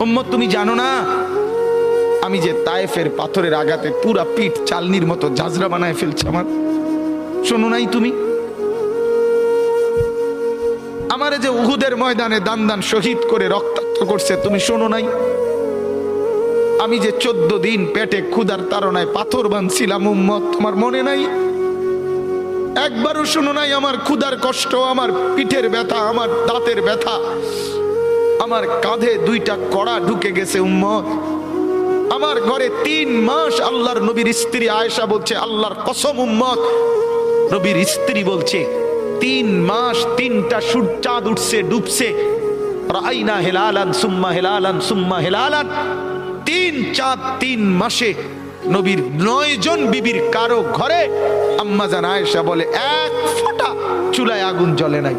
উম্মত, তুমি জানো না? আমি যে তায়েফের পাথরের আঘাতে পুরা পিঠ চালনির মতো জাজরা বানায় ফেলছে আমার। শোনো নাই তুমি? আমারে যে উহুদের ময়দানে দান দান শহীদ করে রক্তাক্ত করছে, তুমি শোনো নাই? আমি যে চোদ্দ দিন পেটে ক্ষুধার তাড়নায় পাথর বানছিলাম উম্মত, তোমার মনে নাই? একবারও শোনো নাই আমার ক্ষুধার কষ্ট, আমার পিঠের ব্যথা, আমার দাঁতের ব্যথা। আমার কাঁধে দুইটা কড়া ঢুকে গেছে, উম্মত। আমার ঘরে তিন মাস আল্লাহর নবীর স্ত্রী আয়েশা বলছে, আল্লাহর কসম, উম্মত। নবীর স্ত্রী বলছে, তিন মাস তিনটা সূর্য চাঁদ উঠছে, ডুবছে। রাইনা হেলালান সুম্মা হেলালান সুম্মা হেলালান। তিন চাঁদ তিন মাসে নবীর নয় জন বিবির কারও ঘরে আম্মা জান আয়েশা বলে, এক ফোঁটা চুলায় আগুন জ্বলে নাই।